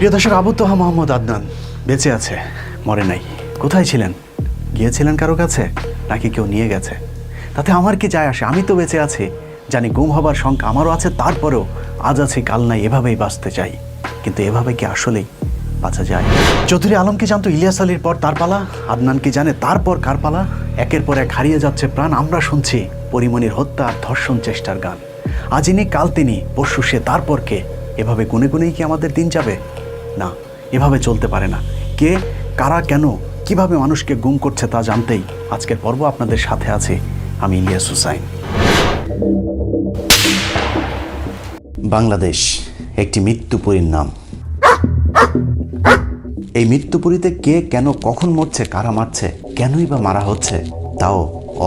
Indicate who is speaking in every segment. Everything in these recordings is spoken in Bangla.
Speaker 1: প্রিয় দর্শক, আবু তোহা মোহাম্মদ আদনান বেঁচে আছে, মরে নাই। কোথায় ছিলেন? গিয়েছিলেন কারও কাছে, নাকি কেউ নিয়ে গেছে? তাতে আমার কি যায় আসে? আমি তো বেঁচে আছি, জানি গুম হবার শঙ্কা আমারও আছে, তারপরেও আজ আছে, কাল নাই, এভাবেই বাঁচতে চাই। কিন্তু এভাবে কি আসলেই বাঁচা যায়? চৌধুরী আলম কি জানতো ইলিয়াস আলীর পর তার পালা? আদনান কি জানে তারপর কার পালা? একের পর এক হারিয়ে যাচ্ছে প্রাণ, আমরা শুনছি পরিমণির হত্যা ধর্ষণ চেষ্টার গান। আজ ইনি, কাল তিনি, পরশু সে তারপর কে এভাবে গুনে গুনেই কি আমাদের দিন যাবে? না, এভাবে চলতে পারে না। কে, কারা, কেন, কীভাবে মানুষকে গুম করছে তা জানতেই আজকের পর্ব আপনাদের সাথে আছে আমি ইলিয়াস হুসাইন। বাংলাদেশ একটি মৃত্যুপুরীর নাম। এই মৃত্যুপুরীতে কে, কেন, কখন মরছে, কারা মারছে, কেনই বা মারা হচ্ছে, তাও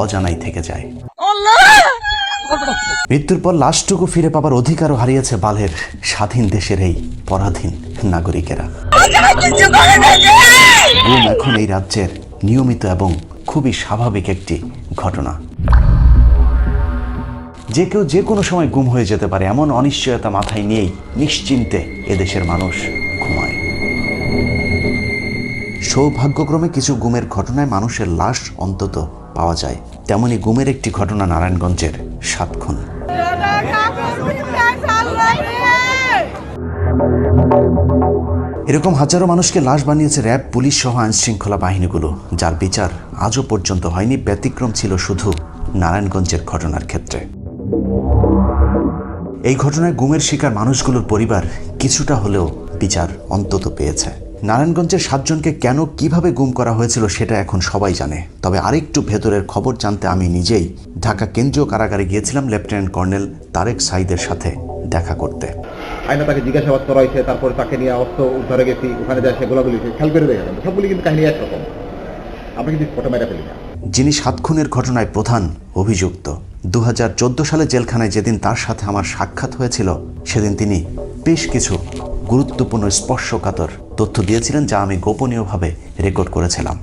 Speaker 1: অজানাই থেকে যায়। মৃত্যুর পর লাশটুকু ফিরে পাবার অধিকারও হারিয়েছে বালের স্বাধীন দেশের এই পরাধীন নাগরিকেরা। এখন এই রাজ্যের নিয়মিত এবং খুবই স্বাভাবিক একটি ঘটনা। যে কেউ যে কোনো সময় গুম হয়ে যেতে পারে, এমন অনিশ্চয়তা মাথায় নিয়েই নিশ্চিন্তে এদেশের মানুষ ঘুমায়। সৌভাগ্যক্রমে কিছু গুমের ঘটনায় মানুষের লাশ অন্তত পাওয়া যায়। তেমনি গুমের একটি ঘটনা নারায়ণগঞ্জের সাতক্ষণ। এরকম হাজারো মানুষকে লাশ বানিয়েছে র্যাব, পুলিশ সহ আইন শৃঙ্খলা বাহিনীগুলো, যার বিচার আজও পর্যন্ত হয়নি, ব্যতিক্রম ছিল শুধু নারায়ণগঞ্জের ঘটনার ক্ষেত্রে। এই ঘটনায় গুমের শিকার মানুষগুলোর পরিবার কিছুটা হলেও বিচার অন্তত পেয়েছে। নারায়ণগঞ্জের সাতজনকে কেন কীভাবে গুম করা হয়েছিল সেটা এখন সবাই জানে। তবে আরেকটু ভেতরের খবর জানতে আমি নিজেই ঢাকা কেন্দ্রীয় কারাগারে গিয়েছিলাম লেফটেন্যান্ট কর্নেল তারেক সাইদের সাথে দেখা করতে।
Speaker 2: আইনা তাকে জিজ্ঞাসাবাদ করা হয়েছে তারপরে তাকে নিয়ে অস্ত্র উদ্ধারে গেছি ওখানে যায় সে গোলাগুলি খেয়াল করে দেখেন সবগুলি কিন্তু কাহিনী একরকম। আমরা কিন্তু ফটো মেরা ফেলি না।
Speaker 1: যিনি সাত খুনের ঘটনায় প্রধান অভিযুক্ত। দু হাজার চোদ্দ সালে জেলখানায় যেদিন তার সাথে আমার সাক্ষাৎ হয়েছিল সেদিন তিনি বেশ কিছু গুরুত্বপূর্ণ স্পর্শকাতর তথ্য দিয়েছিলেন যা আমি গোপনীয়ভাবে রেকর্ড করেছিলাম।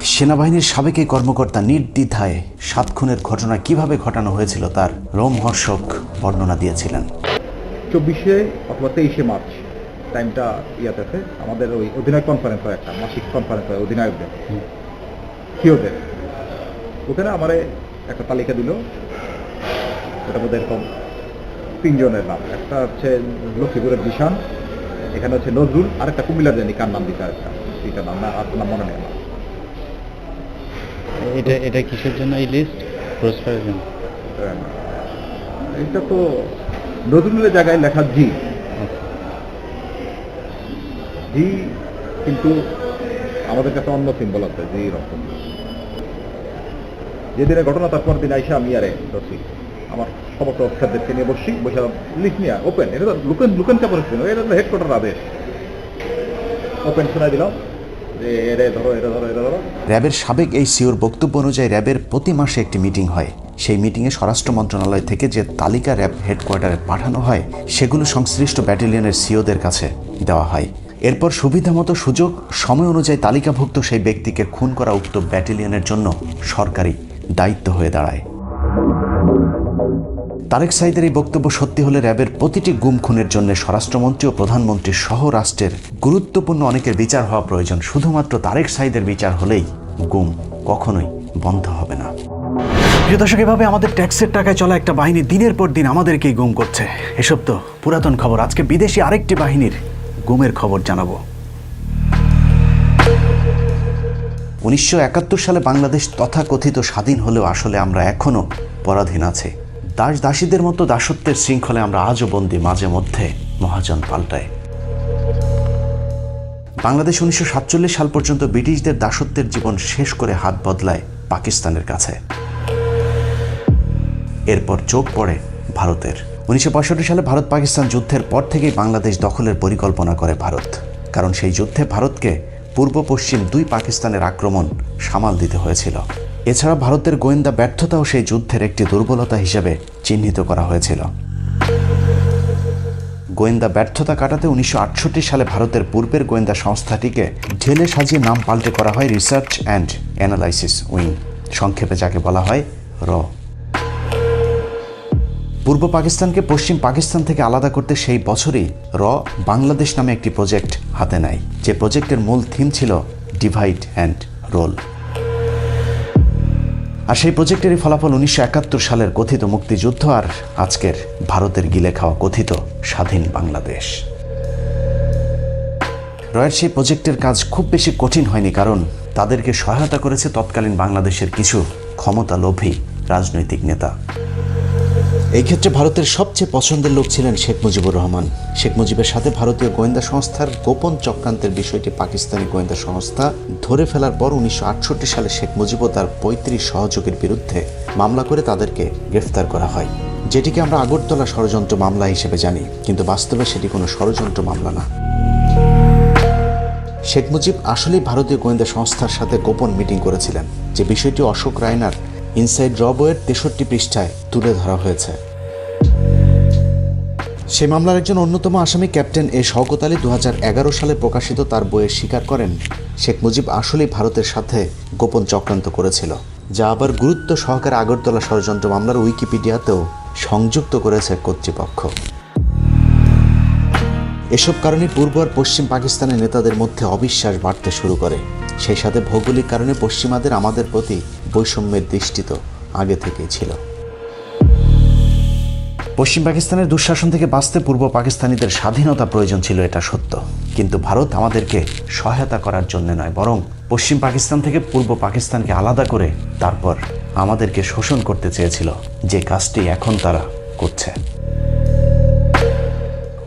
Speaker 1: সেনাবাহিনীর সাবেক কর্মকর্তা নির্দ্বিধায় সাত খুনের ঘটনা কীভাবে ঘটানো হয়েছিল তার রোমহর্ষক বর্ণনা দিয়েছিলেন।
Speaker 2: চব্বিশে অথবা তেইশে মার্চ টাইমটা ইয়াতে আমাদের ওই অধিনায়ক কনফারেন্স হয় একটা, মাসিক কনফারেন্স হয় অধিনায়কদের। সিওদের। ওখানে আমারে একটা তালিকা দিল ওটার মধ্যে এরকম তিনজনের নাম। একটা হচ্ছে লক্ষ্মীপুরের জিশান এখানে হচ্ছে নজরুল আর একটা কুমিল্লার জানি কার নাম দিতে একটা। এটা নাম না আর নাম মনে নেই
Speaker 3: এটা এটা কিসের জন্য এই লিস্ট পুরস্কারের জন্য।
Speaker 2: এটা তো নজরুলের জায়গায় লেখা জি। জি কিন্তু আমাদের কাছে অন্য সিম্বল আছে জি রকম যেদিনে ঘটনা তারপর দিন আইসা আমি আরে আমার সমস্ত নিয়ে বসছি বসে লিস্ট নিয়ে ওপেন এটা তো লুকেন লুকেন চাপর এটা তো হেডকোয়ার্টার আদেশ। ওপেন শোনাই দিলাম
Speaker 1: র্যাবের সাবেক এই সিওর বক্তব্য অনুযায়ী র্যাবের প্রতি মাসে একটি মিটিং হয়। সেই মিটিংয়ে স্বরাষ্ট্র মন্ত্রণালয় থেকে যে তালিকা র্যাব হেডকোয়ার্টারে পাঠানো হয়, সেগুলো সংশ্লিষ্ট ব্যাটালিয়নের সিওদের কাছে দেওয়া হয়। এরপর সুবিধামতো সুযোগ, সময় অনুযায়ী তালিকাভুক্ত সেই ব্যক্তিকে খুন করা উক্ত ব্যাটালিয়নের জন্য সরকারি দায়িত্ব হয়ে দাঁড়ায়। তারেক সাইদের এই বক্তব্য সত্যি হলে র্যাবের প্রতিটি গুম খুনের জন্য স্বরাষ্ট্রমন্ত্রী ও প্রধানমন্ত্রী সহ রাষ্ট্রের গুরুত্বপূর্ণ অনেকের বিচার হওয়া প্রয়োজন। শুধুমাত্র তারেক সাইদের বিচার হলেই গুম কখনোই বন্ধ হবে না। প্রিয় দর্শক, এভাবে আমাদের ট্যাক্সের টাকায় চলা একটা বাহিনী দিনের পর দিন আমাদেরকেই গুম করছে। এসব তো পুরাতন খবর। আজকে বিদেশি আরেকটি বাহিনীর গুমের খবর জানাব। উনিশশো একাত্তর সালে বাংলাদেশ তথাকথিত স্বাধীন হলেও আসলে আমরা এখনও পরাধীন আছে। দাস দাসীদের মতো দাসত্বের শৃঙ্খলে আমরা আজও বন্দী মাঝে মধ্যে মহাজন পাল্টায়। বাংলাদেশ উনিশশো সাতচল্লিশ সাল পর্যন্ত ব্রিটিশদের দাসত্বের জীবন শেষ করে হাত বদলায় পাকিস্তানের কাছে। এরপর চোখ পড়ে ভারতের। উনিশশো পঁয়ষট্টি সালে ভারত পাকিস্তান যুদ্ধের পর থেকেই বাংলাদেশ দখলের পরিকল্পনা করে ভারত। কারণ সেই যুদ্ধে ভারতকে পূর্ব পশ্চিম দুই পাকিস্তানের আক্রমণ সামাল দিতে হয়েছিল। এছাড়া ভারতের গোয়েন্দা ব্যর্থতাও সেই যুদ্ধের একটি দুর্বলতা হিসেবে চিহ্নিত করা হয়েছিল। গোয়েন্দা ব্যর্থতা কাটাতে উনিশশো আটষট্টি সালে ভারতের পূর্বের গোয়েন্দা সংস্থাটিকে ঢেলে সাজিয়ে নাম পাল্টে করা হয় রিসার্চ অ্যান্ড অ্যানালাইসিস উইং সংক্ষেপে যাকে বলা হয় র। পূর্ব পাকিস্তানকে পশ্চিম পাকিস্তান থেকে আলাদা করতে সেই বছরই র বাংলাদেশ নামে একটি প্রজেক্ট হাতে নেয়। যে প্রজেক্টের মূল থিম ছিল ডিভাইড অ্যান্ড রোল আর সেই প্রজেক্টেরই ফলাফল উনিশশো একাত্তর সালের কথিত মুক্তিযুদ্ধ আর আজকের ভারতের গিলে খাওয়া কথিত স্বাধীন বাংলাদেশ। রয়ের সেই প্রজেক্টের কাজ খুব বেশি কঠিন হয়নি কারণ তাদেরকে সহায়তা করেছে তৎকালীন বাংলাদেশের কিছু ক্ষমতা লোভী রাজনৈতিক নেতা। এই ক্ষেত্রে ভারতের সবচেয়ে পছন্দের লোক ছিলেন শেখ মুজিবুর রহমান। শেখ মুজিবের সাথে ভারতীয় গোয়েন্দা সংস্থার গোপন চক্রান্তের বিষয়টি পাকিস্তানি গোয়েন্দা সংস্থা ধরে ফেলার পর উনিশশো আটষট্টি সালে শেখ মুজিব ও তার পঁয়ত্রিশ সহযোগীর বিরুদ্ধে মামলা করে তাদেরকে গ্রেফতার করা হয়। যেটিকে আমরা আগরতলা ষড়যন্ত্র মামলা হিসেবে জানি, কিন্তু বাস্তবে সেটি কোনো ষড়যন্ত্র মামলা না। শেখ মুজিব আসলেই ভারতীয় গোয়েন্দা সংস্থার সাথে গোপন মিটিং করেছিলেন, যে বিষয়টি অশোক রায়নার ইনসাইড রবয়ের তেষট্টি পৃষ্ঠায় তুলে ধরা হয়েছে। সে মামলার একজন অন্যতম আসামি ক্যাপ্টেন এ শওকত আলী দু সালে প্রকাশিত তার বইয়ে স্বীকার করেন, শেখ মুজিব আসলেই ভারতের সাথে গোপন চক্রান্ত করেছিল, যা আবার গুরুত্ব সহকারে আগরতলা ষড়যন্ত্র মামলার উইকিপিডিয়াতেও সংযুক্ত করেছে কর্তৃপক্ষ। এসব কারণে পূর্ব আর পশ্চিম পাকিস্তানের নেতাদের মধ্যে অবিশ্বাস বাড়তে শুরু করে। সেই সাথে ভৌগোলিক কারণে পশ্চিমাদের আমাদের প্রতি বৈষম্যের দৃষ্টি তো আগে থেকেই ছিল। পশ্চিম পাকিস্তানের দুঃশাসন থেকে বাঁচতে পূর্ব পাকিস্তানিদের স্বাধীনতা প্রয়োজন ছিল, এটা সত্য। কিন্তু ভারত আমাদেরকে সহায়তা করার জন্য নয়, বরং পশ্চিম পাকিস্তান থেকে পূর্ব পাকিস্তানকে আলাদা করে তারপর আমাদেরকে শোষণ করতে চেয়েছিল, যে কাজটি এখন তারা করছে।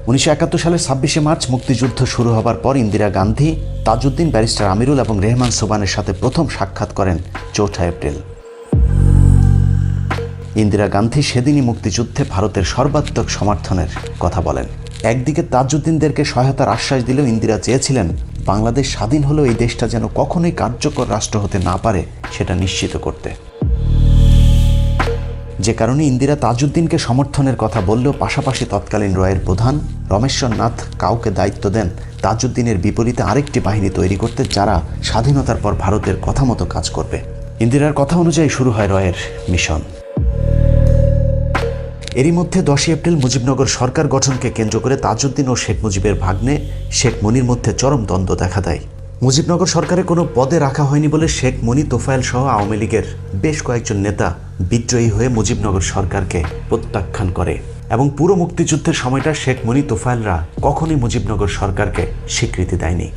Speaker 1: উনিশশো একাত্তর সালের ছাব্বিশে মার্চ মুক্তিযুদ্ধ শুরু হবার পর ইন্দিরা গান্ধী, তাজউদ্দিন, ব্যারিস্টার আমিরুল এবং রেহমান সোবানের সাথে প্রথম সাক্ষাৎ করেন চৌঠা এপ্রিল। ইন্দিরা গান্ধী সেদিনই মুক্তিযুদ্ধে ভারতের সর্বাত্মক সমর্থনের কথা বলেন। একদিকে তাজউদ্দিনদেরকে সহায়তার আশ্বাস দিলেও ইন্দিরা চেয়েছিলেন, বাংলাদেশ স্বাধীন হলেও এই দেশটা যেন কখনোই কার্যকর রাষ্ট্র হতে না পারে, সেটা নিশ্চিত করতে। যে কারণে ইন্দিরা তাজউদ্দিনকে সমর্থনের কথা বললেও পাশাপাশি তৎকালীন রয়ের প্রধান রমেশ্বর নাথ কাউকে দায়িত্ব দেন তাজউদ্দিনের বিপরীতে আরেকটি বাহিনী তৈরি করতে যারা স্বাধীনতার পর ভারতের কথা মতো কাজ করবে। ইন্দিরার কথা অনুযায়ী শুরু হয় রয়ের মিশন। এরই মধ্যে দশই এপ্রিল মুজিবনগর সরকার গঠনকে কেন্দ্র করে তাজউদ্দিন ও শেখ মুজিবের ভাগ্নে শেখ মনির মধ্যে চরম দ্বন্দ্ব দেখা দেয়। মুজিবনগর সরকারে কোনো পদে রাখা হয়নি বলে শেখ মনি তোফায়েল সহ আওয়ামী লীগের বেশ কয়েকজন নেতা বিদ্রোহী হয়ে মুজিবনগর সরকারকে প্রত্যাখ্যান করে। এবং পুরো মুক্তিযুদ্ধের সময়টা শেখ মনি তোফায়েলরা কখনই মুজিবনগর সরকারকে স্বীকৃতি দেয়নি।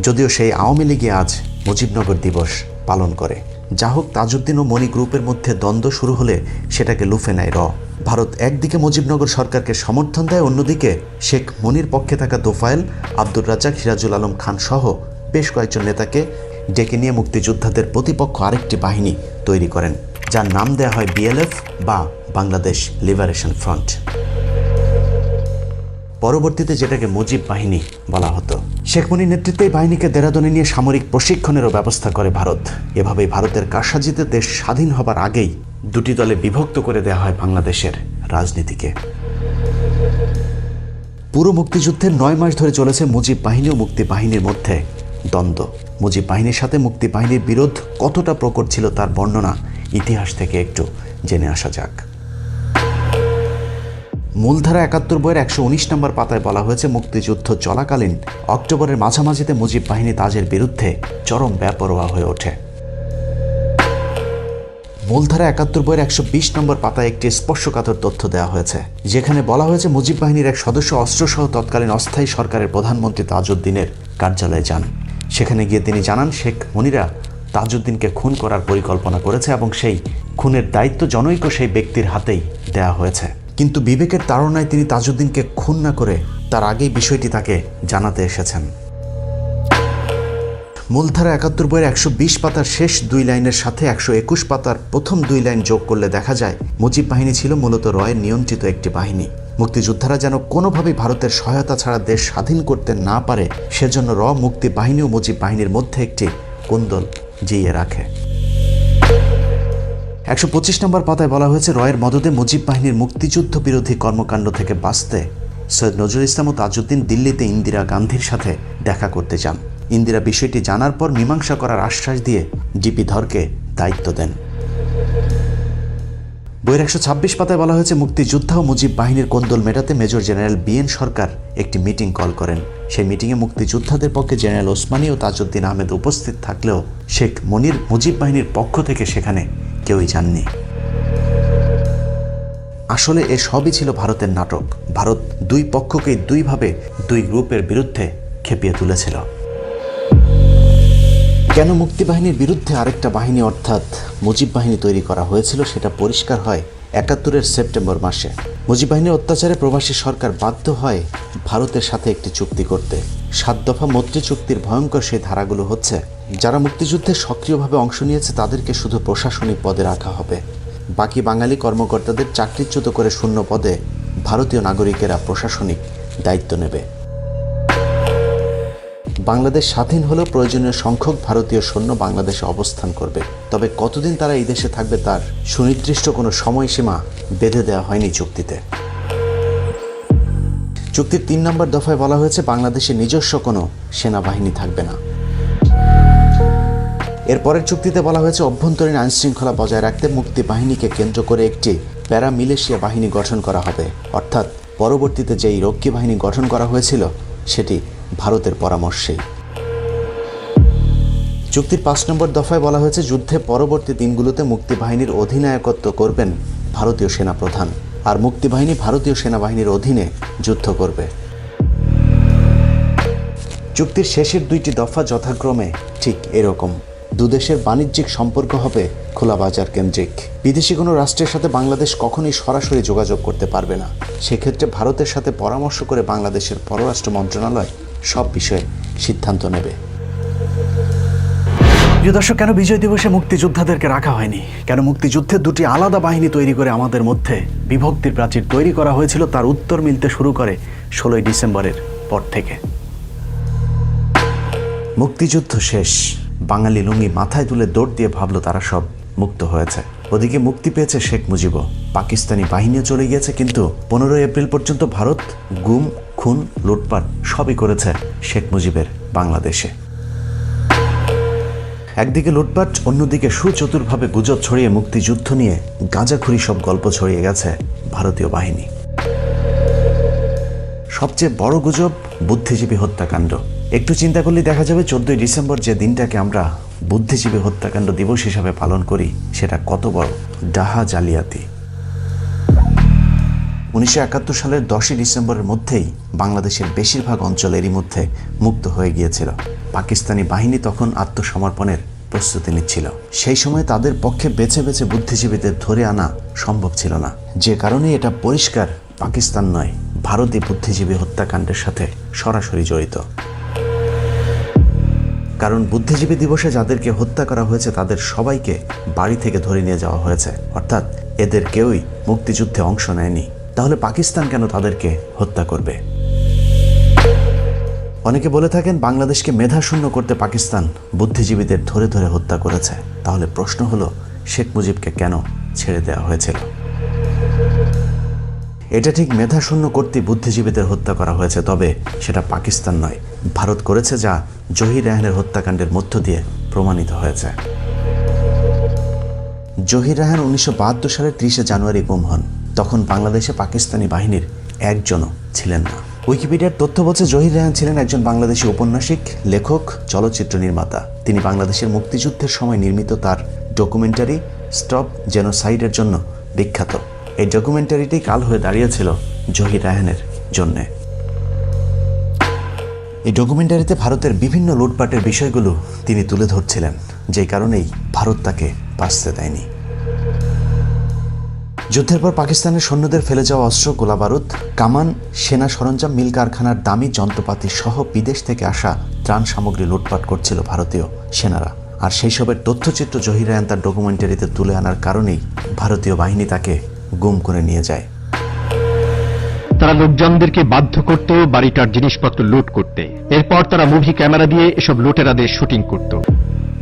Speaker 1: যদিও সেই আওয়ামী লীগে আজ মুজিবনগর দিবস পালন করে। যা হোক তাজউদ্দিন ও মণি গ্রুপের মধ্যে দ্বন্দ্ব শুরু হলে সেটাকে লুফে নেয় র। ভারত একদিকে মুজিবনগর সরকারকে সমর্থন দেয়, অন্যদিকে শেখ মনির পক্ষে থাকা দোফায়েল আব্দুর রাজ্জাক, সিরাজুল আলম খান সহ বেশ কয়েকজন নেতাকে ডেকে নিয়ে মুক্তিযোদ্ধাদের প্রতিপক্ষ আরেকটি বাহিনী তৈরি করেন, যার নাম দেয়া হয় বিএলএফ বা বাংলাদেশ লিবারেশন ফ্রন্ট। পরবর্তীতে যেটাকে মুজিব বাহিনী বলা হতো। শেখ মুনির নেতৃত্বে বাহিনীকে দেরাদনে নিয়ে সামরিক প্রশিক্ষণেরও ব্যবস্থা করে ভারত। এভাবেই ভারতের কারসাজিতে দেশ স্বাধীন হবার আগেই দুটি দলে বিভক্ত করে দেওয়া হয় বাংলাদেশের রাজনীতিকে। পুরো মুক্তিযুদ্ধের নয় মাস ধরে চলেছে মুজিব বাহিনী ও মুক্তি বাহিনীর মধ্যে দ্বন্দ্ব। মুজিব বাহিনীর সাথে মুক্তি বাহিনীর বিরোধ কতটা প্রকট ছিল তার বর্ণনা ইতিহাস থেকে একটু জেনে আসা যাক। মূলধারা একাত্তর বইয়ের একশো উনিশ নম্বর পাতায় বলা হয়েছে, মুক্তিযুদ্ধ চলাকালীন অক্টোবরের মাঝামাঝিতে মুজিব বাহিনী তাজের বিরুদ্ধে চরম ব্যাপরোয়া হয়ে ওঠে। মূলধারা একাত্তর বইয়ের একশো বিশ নম্বর পাতায় একটি স্পর্শকাতর তথ্য দেওয়া হয়েছে, যেখানে বলা হয়েছে, মুজিব বাহিনীর এক সদস্য অস্ত্রসহ তৎকালীন অস্থায়ী সরকারের প্রধানমন্ত্রী তাজউদ্দিনের কার্যালয়ে যান। সেখানে গিয়ে তিনি জানান, শেখ মনিরা তাজউদ্দিনকে খুন করার পরিকল্পনা করেছে এবং সেই খুনের দায়িত্ব জনৈক সেই ব্যক্তির হাতেই দেয়া হয়েছে। কিন্তু বিবেকের তাড়নায় তিনি তাজউদ্দিনকে খুন না করে তার আগেই বিষয়টি তাকে জানাতে এসেছেন। মূলধারা একাত্তর বইয়ের একশো বিশ পাতার শেষ দুই লাইনের সাথে একশো একুশ পাতার প্রথম দুই লাইন যোগ করলে দেখা যায়, মুজিব বাহিনী ছিল মূলত রয়ের নিয়ন্ত্রিত একটি বাহিনী। মুক্তিযোদ্ধারা যেন কোনোভাবেই ভারতের সহায়তা ছাড়া দেশ স্বাধীন করতে না পারে, সেজন্য র মুক্তি বাহিনী ও মুজিব বাহিনীর মধ্যে একটি কুন্দল জিয়ে রাখে। একশো পঁচিশ নম্বর পাতায় বলা হয়েছে, রয়ের মদদে মুজিব বাহিনীর মুক্তিযুদ্ধ বিরোধী কর্মকাণ্ড থেকে বাঁচতে। সৈয়দ নজরুল ইসলাম ও তাজউদ্দিন দিল্লিতে ইন্দিরা গান্ধীর সাথে দেখা করতে যান ইন্দিরা বিষয়টি জানার পর মীমাংসা করার আশ্বাস দিয়ে ডিপি ধরকে দায়িত্ব দেন। বইয়ের একশো ছাব্বিশ পাতায় বলা হয়েছে, মুক্তিযোদ্ধা ও মুজিব বাহিনীর কোন্দল মেটাতে মেজর জেনারেল বিএন সরকার একটি মিটিং কল করেন। সেই মিটিংয়ে মুক্তিযোদ্ধাদের পক্ষে জেনারেল ওসমানী ও তাজউদ্দিন আহমেদ উপস্থিত থাকলেও শেখ মনির মুজিব বাহিনীর পক্ষ থেকে সেখানে কেউই যাননি। আসলে এ সবই ছিল ভারতের নাটক। ভারত দুই পক্ষকেই দুইভাবে দুই গ্রুপের বিরুদ্ধে খেপিয়ে তুলেছিল। কেন মুক্তিবাহিনীর বিরুদ্ধে আরেকটা বাহিনী অর্থাৎ মুজিব বাহিনী তৈরি করা হয়েছিল সেটা পরিষ্কার হয় একাত্তরের সেপ্টেম্বর মাসে মুজিব বাহিনীর অত্যাচারে প্রবাসী সরকার বাধ্য হয় ভারতের সাথে একটি চুক্তি করতে। সাত দফা মৈত্রী চুক্তির ভয়ঙ্কর সেই ধারাগুলো হচ্ছে, যারা মুক্তিযুদ্ধে সক্রিয়ভাবে অংশ নিয়েছে তাদেরকে শুধু প্রশাসনিক পদে রাখা হবে। বাকি বাঙালি কর্মকর্তাদের চাকরিচ্যুত করে শূন্য পদে ভারতীয় নাগরিকেরা প্রশাসনিক দায়িত্ব নেবে। বাংলাদেশ স্বাধীন হলেও প্রয়োজনীয় সংখ্যক ভারতীয় সৈন্য বাংলাদেশে অবস্থান করবে। তবে কতদিন তারা এই দেশে থাকবে তার সুনির্দিষ্ট কোনো সময়সীমা বেঁধে দেওয়া হয়নি চুক্তিতে। চুক্তির তিন নম্বর দফায় বলা হয়েছে বাংলাদেশে নিজস্ব কোনো সেনাবাহিনী থাকবে না। এরপরের চুক্তিতে বলা হয়েছে, অভ্যন্তরীণ আইনশৃঙ্খলা বজায় রাখতে মুক্তি বাহিনীকে কেন্দ্র করে একটি প্যারামিলেশিয়া বাহিনী গঠন করা হবে। অর্থাৎ পরবর্তীতে যেই রক্ষী বাহিনী গঠন করা হয়েছিল, সেটি ভারতের পরামর্শেই চুক্তির পাঁচ নম্বর দফায় বলা হয়েছে, যুদ্ধে পরবর্তী দিনগুলোতে মুক্তি বাহিনীর অধিনায়কত্ব করবেন ভারতীয় সেনাপ্রধান। আর মুক্তি বাহিনী ভারতীয় সেনাবাহিনীর অধীনে যুদ্ধ করবে। চুক্তির শেষের দুইটি দফা যথাক্রমে ঠিক এরকম। দুদেশের বাণিজ্যিক সম্পর্ক হবে খোলা বাজার কেন্দ্রিক। বিদেশি কোনো রাষ্ট্রের সাথে বাংলাদেশ কখনোই সরাসরি যোগাযোগ করতে পারবে না। সেক্ষেত্রে ভারতের সাথে পরামর্শ করে বাংলাদেশের পররাষ্ট্র মন্ত্রণালয় সব বিষয়ে সিদ্ধান্ত নেবে। প্রিয় দর্শক কেন বিজয় দিবসে মুক্তিযোদ্ধাদেরকে রাখা হয়নি? কেন মুক্তিযুদ্ধে দুটি আলাদা বাহিনী তৈরি করে আমাদের মধ্যে বিভক্তির প্রাচীর তৈরি করা হয়েছিল তার উত্তর মিলতে শুরু করে ষোলোই ডিসেম্বরের পর থেকে। মুক্তিযুদ্ধ শেষ। বাঙালি লুঙ্গি মাথায় তুলে দৌড় দিয়ে ভাবলো তারা সব মুক্ত হয়েছে। ওদিকে মুক্তি পেয়েছে শেখ মুজিব পাকিস্তানি বাহিনীও চলে গিয়েছে কিন্তু পনেরোই এপ্রিল পর্যন্ত ভারত গুম খুন, লুটপাট সবই করেছে শেখ মুজিবের বাংলাদেশে। একদিকে লুটপাট, অন্যদিকে সুচতুরভাবে গুজব ছড়িয়ে মুক্তিযুদ্ধ নিয়ে গাঁজাখুরি সব গল্প ছড়িয়ে গেছে ভারতীয় বাহিনী। সবচেয়ে বড় গুজব বুদ্ধিজীবী হত্যাকাণ্ড। একটু চিন্তা করলে দেখা যাবে চোদ্দই ডিসেম্বর যে দিনটাকে আমরা বুদ্ধিজীবী হত্যাকাণ্ড দিবস হিসাবে পালন করি, সেটা কত বড় ডাহা জালিয়াতি। উনিশশো একাত্তর সালের দশই ডিসেম্বরের মধ্যেই বাংলাদেশের বেশিরভাগ অঞ্চল এরই মধ্যে মুক্ত হয়ে গিয়েছিল। পাকিস্তানি বাহিনী তখন আত্মসমর্পণের প্রস্তুতি নিচ্ছিল। সেই সময় তাদের পক্ষে বেছে বেছে বুদ্ধিজীবীদের ধরে আনা সম্ভব ছিল না। যে কারণে এটা পরিষ্কার পাকিস্তান নয় ভারতীয় বুদ্ধিজীবী হত্যাকাণ্ডের সাথে সরাসরি জড়িত। কারণ বুদ্ধিজীবী দিবসে যাদেরকে হত্যা করা হয়েছে, তাদের সবাইকে বাড়ি থেকে ধরে নিয়ে যাওয়া হয়েছে। অর্থাৎ এদের কেউই মুক্তিযুদ্ধে অংশ নেয়নি। তাহলে পাকিস্তান কেন তাদেরকে হত্যা করবে? অনেকে বলে থাকেন বাংলাদেশকে মেধাশূন্য করতে পাকিস্তান বুদ্ধিজীবীদের ধরে ধরে হত্যা করেছে। তাহলে প্রশ্ন হলো, শেখ মুজিবকে কেন ছেড়ে দেওয়া হয়েছিল? এটা ঠিক মেধাশূন্য করতে বুদ্ধিজীবীদের হত্যা করা হয়েছে, তবে সেটা পাকিস্তান নয়। ভারত করেছে যা জহির রায়হানের হত্যাকাণ্ডের মধ্য দিয়ে প্রমাণিত হয়েছে। জহির রায়হান উনিশশো সালের ত্রিশে জানুয়ারি গুম হন। তখন বাংলাদেশে পাকিস্তানি বাহিনীর একজনও ছিলেন না। উইকিপিডিয়ার তথ্য বলছে, জহির রায়হান ছিলেন একজন বাংলাদেশি ঔপন্যাসিক, লেখক, চলচ্চিত্র নির্মাতা। তিনি বাংলাদেশের মুক্তিযুদ্ধের সময় নির্মিত তার ডকুমেন্টারি স্টপ জেনোসাইডের জন্য বিখ্যাত। এই ডকুমেন্টারিটি কাল হয়ে দাঁড়িয়েছিল জহির রায়হানের জন্যে। এই ডকুমেন্টারিতে ভারতের বিভিন্ন লুটপাটের বিষয়গুলো তিনি তুলে ধরছিলেন যে কারণেই ভারত তাকে বাঁচতে দেয়নি। যুদ্ধের পর পাকিস্তানের সৈন্যদের ফেলে যাওয়া অস্ত্র গোলাবারুদ কামান সেনা সরঞ্জাম মিল কারখানার দামি যন্ত্রপাতি সহ বিদেশ থেকে আসা ত্রাণ সামগ্রী লুটপাট করছিল ভারতীয় সেনারা। আর সেই সবের তথ্যচিত্র জহির রায়ান তার ডকুমেন্টারিতে তুলে আনার কারণেই ভারতীয় বাহিনী তাকে গুম করে নিয়ে যায়।
Speaker 4: তারা লোকজনদেরকে বাধ্য করত বাড়িটার জিনিসপত্র লুট করতে। এরপর তারা মুভি ক্যামেরা দিয়ে এসব লুটেরাদের শুটিং করত।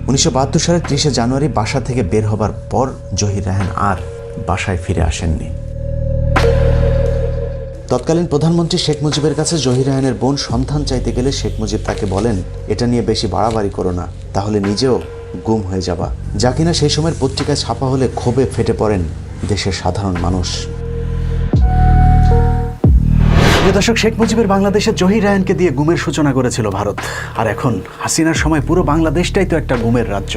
Speaker 1: উনিশশো বাহাত্তর সালের ত্রিশে জানুয়ারি বাসা থেকে বের হবার পর জহির রাহান আর বাসায় ফিরে আসেননি। তৎকালীন প্রধানমন্ত্রী শেখ মুজিবের কাছে জহির রাহানের বোন সন্ধান চাইতে গেলে শেখ মুজিব তাকে বলেন, এটা নিয়ে বেশি বাড়াবাড়ি করো না, তাহলে নিজেও গুম হয়ে যাবা। যা কিনা সেই সময়ের পত্রিকায় ছাপা হলে ক্ষোভে ফেটে পড়েন দেশের সাধারণ মানুষ। দর্শক, শেখ মুজিবের বাংলাদেশের জহির রায়নকে দিয়ে গুমের সূচনা করেছিল ভারত। আর এখন হাসিনার সময় পুরো বাংলাদেশটাই তো একটা গুমের রাজ্য।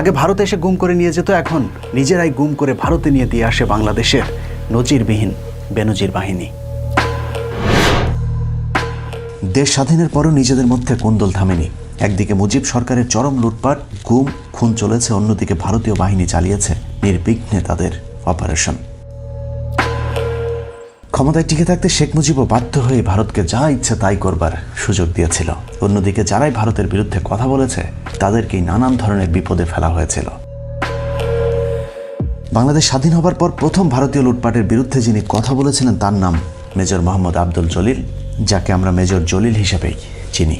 Speaker 1: আগে ভারতে এসে গুম করে নিয়ে যেত, এখন নিজেরাই গুম করে ভারতে নিয়ে দিয়ে আসে বাংলাদেশের নজিরবিহীন বেনজির বাহিনী। দেশ স্বাধীনের পরও নিজেদের মধ্যে কুন্দল থামেনি। একদিকে মুজিব সরকারের চরম লুটপাট, গুম, খুন চলেছে, অন্যদিকে ভারতীয় বাহিনী চালিয়েছে নির্বিঘ্নে তাদের অপারেশন। ক্ষমতায় টিকে থাকতে শেখ মুজিবও বাধ্য হয়ে ভারতকে যা ইচ্ছে তাই করবার সুযোগ দিয়েছিল। অন্যদিকে যারাই ভারতের বিরুদ্ধে কথা বলেছে, তাদেরকেই নানান ধরনের বিপদে ফেলা হয়েছিল। বাংলাদেশ স্বাধীন হবার পর প্রথম ভারতীয় লুটপাটের বিরুদ্ধে যিনি কথা বলেছিলেন, তার নাম মেজর মোহাম্মদ আব্দুল জলিল, যাকে আমরা মেজর জলিল হিসেবেই চিনি।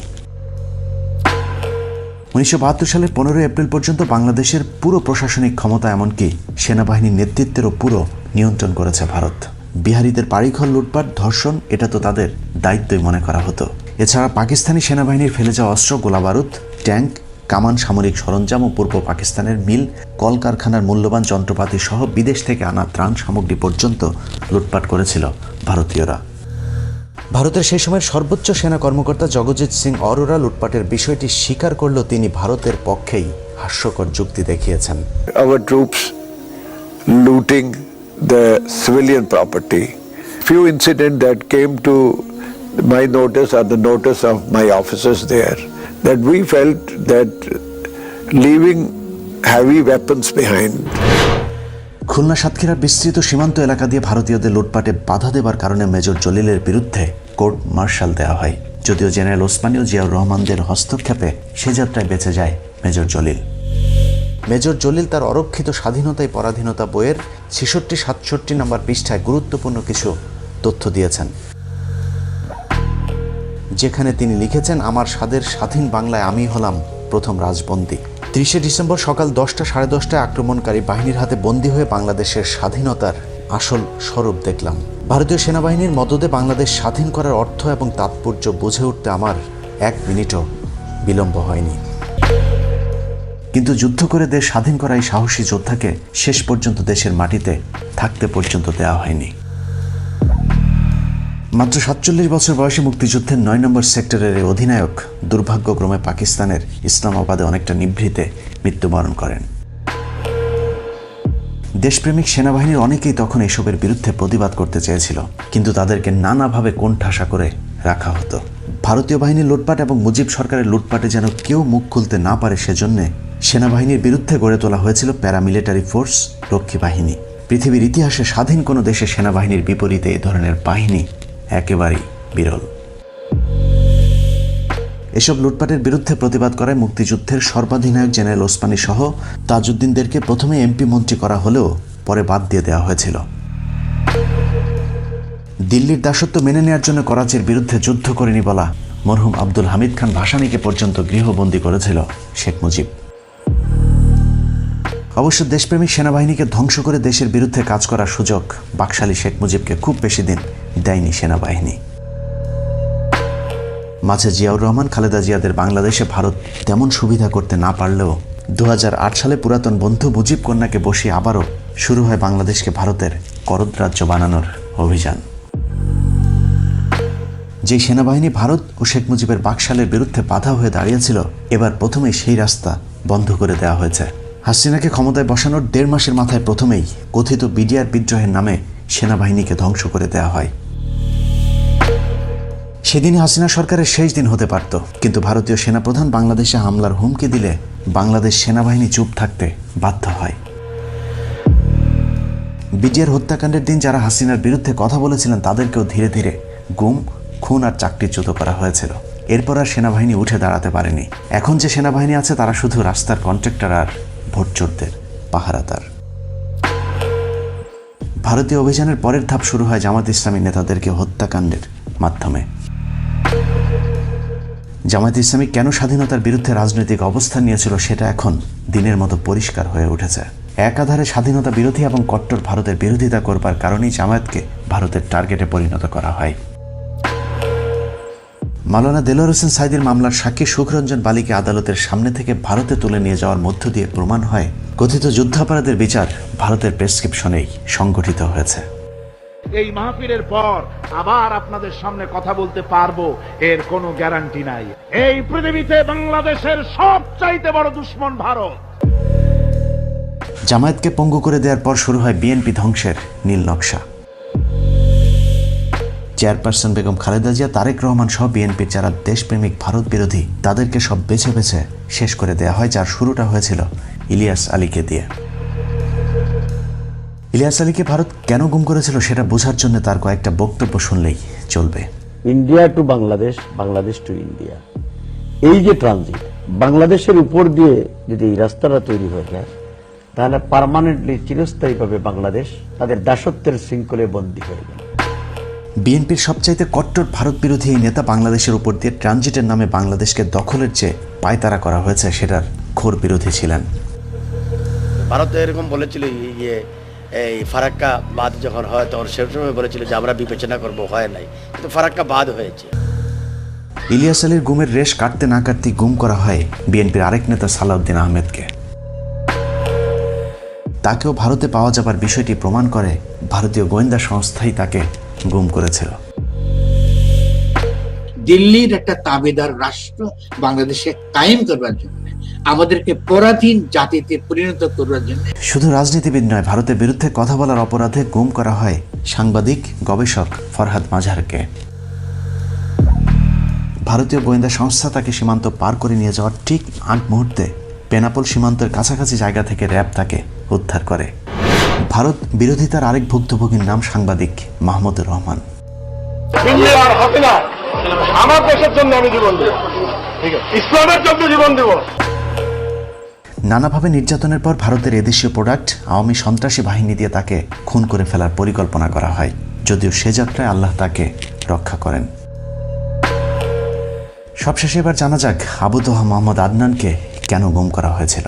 Speaker 1: উনিশশো বাহাত্তর সালের পনেরোই এপ্রিল পর্যন্ত বাংলাদেশের পুরো প্রশাসনিক ক্ষমতা, এমনকি সেনাবাহিনীর নেতৃত্বেরও পুরো নিয়ন্ত্রণ করেছে ভারত। বিহারিদের বাড়িঘর লুটপাট, ধর্ষণ, এটা তো তাদের দায়িত্বই মনে করা হতো। এছাড়া পাকিস্তানি সেনাবাহিনীর ফেলে যাওয়া অস্ত্র, গোলাবারুদ, ট্যাঙ্ক, কামান সামরিক সরঞ্জাম ও পূর্ব পাকিস্তানের মিল, কলকারখানার মূল্যবান যন্ত্রপাতি সহ বিদেশ থেকে আনা ত্রাণ সামগ্রী পর্যন্ত লুটপাট করেছিল ভারতীয়রা। ভারতের সেই সময়ের সর্বোচ্চ সেনা কর্মকর্তা জগজিৎ সিং অরোরা লুটপাটের বিষয়টি স্বীকার করলেও তিনি ভারতের পক্ষেই হাস্যকর যুক্তি দেখিয়েছেন।
Speaker 5: Our troops the civilian property. Few incidents that came to my notice or the notice of my officers there that we felt that leaving heavy weapons behind
Speaker 1: Khulna সাতক্ষীরার বিস্তৃত সীমান্ত এলাকা দিয়ে ভারতীয়দের লুটপাটে বাধা দেবার কারণে মেজর জলিলের বিরুদ্ধে কোর্ট মার্শাল দেওয়া হয় যদিও জেনারেল ওসমানী ও জিয়াউর রহমানদের হস্তক্ষেপে সে যাত্রায় বেঁচে যায় মেজর জলিল মেজর জলিল তার অরক্ষিত স্বাধীনতায় পরাধীনতা বইয়ের ছেষট্টি সাতষট্টি নম্বর পৃষ্ঠায় গুরুত্বপূর্ণ কিছু তথ্য দিয়েছেন। যেখানে তিনি লিখেছেন, আমার স্বাদের স্বাধীন বাংলায় আমি হলাম প্রথম রাজবন্দী। ত্রিশে ডিসেম্বর সকাল দশটা সাড়ে দশটায় আক্রমণকারী বাহিনীর হাতে বন্দী হয়ে বাংলাদেশের স্বাধীনতার আসল স্বরূপ দেখলাম। ভারতীয় সেনাবাহিনীর মদদে বাংলাদেশ স্বাধীন করার অর্থ এবং তাৎপর্য বুঝে উঠতে আমার এক মিনিটও বিলম্ব হয়নি। কিন্তু যুদ্ধ করে দেশ স্বাধীন করা এই সাহসী যোদ্ধাকে শেষ পর্যন্ত দেশের মাটিতে থাকতে পর্যন্ত দেওয়া হয়নি। মাত্র সাতচল্লিশ বছর বয়সে মুক্তিযুদ্ধের নয় নম্বর সেক্টরের অধিনায়ক দুর্ভাগ্যক্রমে পাকিস্তানের ইসলামাবাদে অনেকটা নিভৃতে মৃত্যুবরণ করেন। দেশপ্রেমিক সেনাবাহিনীর অনেকেই তখন এসবের বিরুদ্ধে প্রতিবাদ করতে চেয়েছিল, কিন্তু তাদেরকে নানাভাবে কোণঠাসা করে রাখা হতো। ভারতীয় বাহিনীর লুটপাট এবং মুজিব সরকারের লুটপাটে যেন কেউ মুখ খুলতে না পারে সেজন্য সেনাবাহিনীর বিরুদ্ধে গড়ে তোলা হয়েছিল প্যারামিলিটারি ফোর্স, রক্ষী বাহিনী। পৃথিবীর ইতিহাসে স্বাধীন কোনো দেশে সেনাবাহিনীর বিপরীতে এই ধরনের বাহিনী একেবারেই বিরল। এসব লুটপাটের বিরুদ্ধে প্রতিবাদ করায় মুক্তিযুদ্ধের সর্বাধিনায়ক জেনারেল ওসমানী সহ তাজউদ্দিনদেরকে প্রথমে এমপি মন্ত্রী করা হলেও পরে বাদ দিয়ে দেওয়া হয়েছিল। দিল্লির দাসত্ব মেনে নেওয়ার জন্য করাচির বিরুদ্ধে যুদ্ধ করেনি বলা মরহুম আব্দুল হামিদ খান ভাসানীকে পর্যন্ত গৃহবন্দী করেছিল শেখ মুজিব। অবশ্য দেশপ্রেমিক সেনাবাহিনীকে ধ্বংস করে দেশের বিরুদ্ধে কাজ করার সুযোগ বাকশালী শেখ মুজিবকে খুব বেশি দিন দেয়নি সেনাবাহিনী। মাঝে জিয়াউর রহমান, খালেদা জিয়াদের বাংলাদেশে ভারত তেমন সুবিধা করতে না পারলেও দু হাজার আট সালে পুরাতন বন্ধু মুজিব কন্যাকে বসিয়ে আবারও শুরু হয় বাংলাদেশকে ভারতের করদ রাজ্য বানানোর অভিযান। যে সেনাবাহিনী ভারত ও শেখ মুজিবের বাকশালের বিরুদ্ধে বাধা হয়ে দাঁড়িয়েছিল, এবার প্রথমেই সেই রাস্তা বন্ধ করে দেওয়া হয়েছে। হাসিনাকে ক্ষমতায় বসানোর দেড় মাসের মাথায় প্রথমেই কথিত বিডিআর বিদ্রোহের নামে সেনাবাহিনীকে ধ্বংস করে দেওয়া হয়। সেদিনই হাসিনা সরকারের শেষ দিন হতে পারত, কিন্তু ভারতীয় সেনাপ্রধান বাংলাদেশে হামলার হুমকি দিলে বাংলাদেশ সেনাবাহিনী চুপ থাকতে বাধ্য হয়। বিডিআর হত্যাকাণ্ডের দিন যারা হাসিনার বিরুদ্ধে কথা বলেছিলেন, তাদেরকেও ধীরে ধীরে গুম খুন আর চাকরিচ্যুত করা হয়েছিল। এরপর আর সেনাবাহিনী উঠে দাঁড়াতে পারেনি। এখন যে সেনাবাহিনী আছে, তারা শুধু রাস্তার কন্ট্রাক্টর আর ভোটচোরদের পাহারাদার ভারতীয় অভিযানের পরের ধাপ শুরু হয় জামাত ইসলামী নেতাদেরকে হত্যাকাণ্ডের মাধ্যমে। জামায়াত ইসলামী কেন স্বাধীনতার বিরুদ্ধে রাজনৈতিক অবস্থান নিয়েছিল সেটা এখন দিনের মতো পরিষ্কার হয়ে উঠেছে। একাধারে স্বাধীনতা বিরোধী এবং কট্টর ভারতের বিরোধিতা করবার কারণেই জামায়াতকে ভারতের টার্গেটে পরিণত করা হয়। মাওলানা দেলোয়ার হোসেন সাইদের মামলার সাক্ষী সুখরঞ্জন বালিকে আদালতের সামনে থেকে ভারতে তুলে নিয়ে যাওয়ার মধ্য দিয়ে প্রমাণ হয় কথিত যুদ্ধাপরাধের বিচার ভারতের প্রেসক্রিপশনেই সংগঠিত হয়েছে।
Speaker 6: এই মাহফিলের পর আবার আপনাদের সামনে কথা বলতে পারব এর কোনো গ্যারান্টি নাই। এই পৃথিবীতে বাংলাদেশের সবচাইতে বড় দুশ্মন ভারত।
Speaker 1: জামায়াতকে পঙ্গু করে দেওয়ার পর শুরু হয় বিএনপি ধ্বংসের নীল নকশা। চেয়ারপারসন বেগম খালেদা জিয়া, তারেক রহমান সহ বিএনপির যারা দেশপ্রেমিক ভারত বিরোধী, তাদেরকে সব বেছে বেছে শেষ করে দেওয়া হয়, যার শুরুটা হয়েছিল ইলিয়াস আলীকে দিয়ে। ইলিয়াস আলীকে ভারত কেন গুম করেছিল সেটা বোঝার জন্য তার কয়েকটা বক্তব্য শুনলেই চলবে।
Speaker 7: India to Bangladesh Bangladesh to India. এই যে ট্রানজিট, বাংলাদেশের উপর দিয়ে যদি এই রাস্তাটা তৈরি হয়ে যায়, তাহলে পার্মানেন্টলি চিরস্থায়ীভাবে বাংলাদেশ তাদের দাসত্বের শৃঙ্খলে বন্দী হয়ে গেল।
Speaker 1: বিএনপির সবচাইতে কট্টর ভারত বিরোধী এই নেতা বাংলাদেশের উপর দিয়ে ট্রানজিটের নামে বাংলাদেশকে দখলের যে পায়তারা করা হয়েছে সেটার ঘোর বিরোধী ছিলেন।
Speaker 8: ভারত এরকম বলেছিল এই যে এই ফারাক্কা বাদ যখন হয় তখন সে সময় বলেছিল যে আমরা বিবেচনা করব হয় নাই। কিন্তু ফারাক্কা বাদ হয়েছে।
Speaker 1: ইলিয়াস আলীর গুমের রেশ কাটতে না কাটতেই গুম করা হয় বিএনপির আরেক নেতা সালাউদ্দিন আহমেদকে। তাকেও ভারতে পাওয়া যাবার বিষয়টি প্রমাণ করে ভারতীয় গোয়েন্দা সংস্থাই তাকে গুম করেছিল।
Speaker 9: দিল্লির একটা তাবেদার রাষ্ট্র বাংলাদেশে কায়েম করবার জন্য আমাদেরকে পরাধীন জাতিতে পরিণত করবার জন্য।
Speaker 1: শুধু রাজনীতিবিদ নয় ভারতের বিরুদ্ধে কথা বলার অপরাধে গুম করা হয় সাংবাদিক গবেষক ফরহাদ মাঝারকে ভারতীয় গোয়েন্দা সংস্থা তাকে সীমান্ত পার করে নিয়ে যাওয়ার ঠিক আট মুহূর্তে পেনাপোল সীমান্তের কাছাকাছি জায়গা থেকে র্যাব তাকে উদ্ধার করে। ভারত বিরোধিতার আরেক ভুক্তভোগীর নাম সাংবাদিক মাহমুদুর রহমান।
Speaker 6: আমার দেশের জন্য আমি জীবন দেব। ইসলামের জন্য জীবন দেব।
Speaker 1: নানাভাবে নির্যাতনের পর ভারতের এদেশীয় প্রোডাক্ট আওয়ামী সন্ত্রাসী বাহিনী দিয়ে তাকে খুন করে ফেলার পরিকল্পনা করা হয় যদিও সে যাত্রায় আল্লাহ তাকে রক্ষা করেন। সবশেষে এবার জানা যাক আবু তোহা মোহাম্মদ আদনানকে কেন গুম করা হয়েছিল।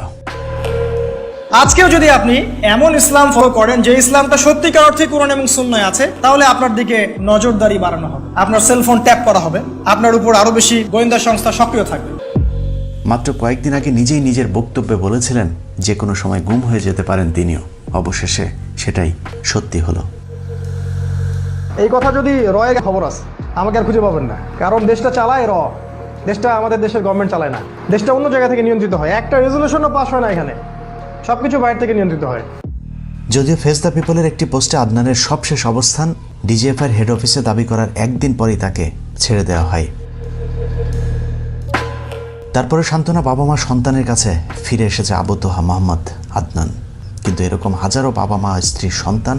Speaker 10: আজকেও যদি আপনি এমন ইসলাম ফলো করেন যে ইসলামটা সত্যিকার অর্থে কোরআন এবং সুন্নায় আছে তাহলে আপনার দিকে নজরদারি বাড়ানো হবে। আপনার সেলফোন ট্যাপ করা হবে। আপনার উপর আরও বেশি গোয়েন্দা সংস্থা সক্রিয় থাকবে।
Speaker 1: মাত্র কয়েকদিন আগে নিজেই নিজের বক্তব্যে বলেছিলেন যে কোনো সময় গুম হয়ে যেতে পারেন তিনিও। অবশেষে সেটাই সত্যি হলো।
Speaker 10: এই কথা যদি রয়ের খবর আছে আমাকে আর খুঁজে পাবেন না। কারণ দেশটা চালায় র। দেশটা আমাদের দেশের গভর্নমেন্ট চালায় না। দেশটা অন্য জায়গা থেকে নিয়ন্ত্রিত হয়। একটা রেজলিউশনও পাস হয় না এখানে। সবকিছু বাইরে থেকে নিয়ন্ত্রিত হয়।
Speaker 1: যদিও ফেস দ্য পিপলের একটি পোস্টে আদনানের সবশেষ অবস্থান ডিজিএফআর হেড অফিসে দাবি করার একদিন পরেই তাকে ছেড়ে দেওয়া হয়। তারপরে সান্ত্বনা বাবা মা সন্তানের কাছে ফিরে এসেছে আবু তোহা মোহাম্মদ আদনান। কিন্তু এরকম হাজারো বাবা মা স্ত্রীর সন্তান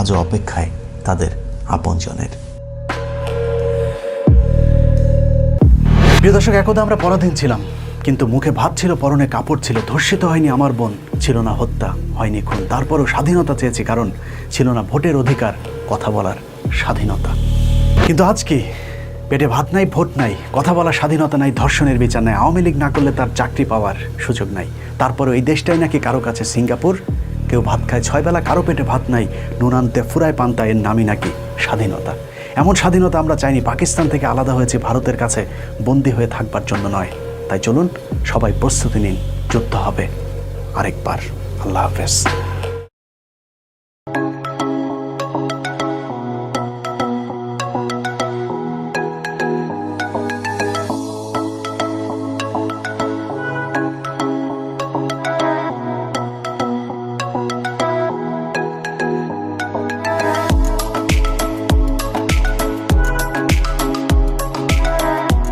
Speaker 1: আজও অপেক্ষায় তাদের আপনজনের। প্রিয় দর্শক, একদা আমরা পরাধীন ছিলাম। কিন্তু মুখে ভাত ছিল, পরনে কাপড় ছিল, ধর্ষিত হয়নি আমার বোন, ছিল না হত্যা হয়নি খুন। তারপরও স্বাধীনতা চেয়েছি, কারণ ছিল না ভোটের অধিকার, কথা বলার স্বাধীনতা। কিন্তু আজ কি? পেটে ভাত নাই, ভোট নাই, কথা বলার স্বাধীনতা নাই, ধর্ষণের বিচার নাই, আওয়ামী লীগ না করলে তার চাকরি পাওয়ার সুযোগ নাই। তারপরেও এই দেশটাই নাকি কারও কাছে সিঙ্গাপুর? কেউ ভাত খায় ছয় বেলা, কারও পেটে ভাত নাই নুনান্তে ফুরায় পান্তা, এর নামই নাকি স্বাধীনতা। এমন স্বাধীনতা আমরা চাইনি, পাকিস্তান থেকে আলাদা হয়েছে, ভারতের কাছে বন্দী হয়ে থাকবার জন্য নয়। তাই চলুন সবাই প্রস্তুতি নিন যুদ্ধ হবে। আরেকবার আল্লাহ হাফেজ।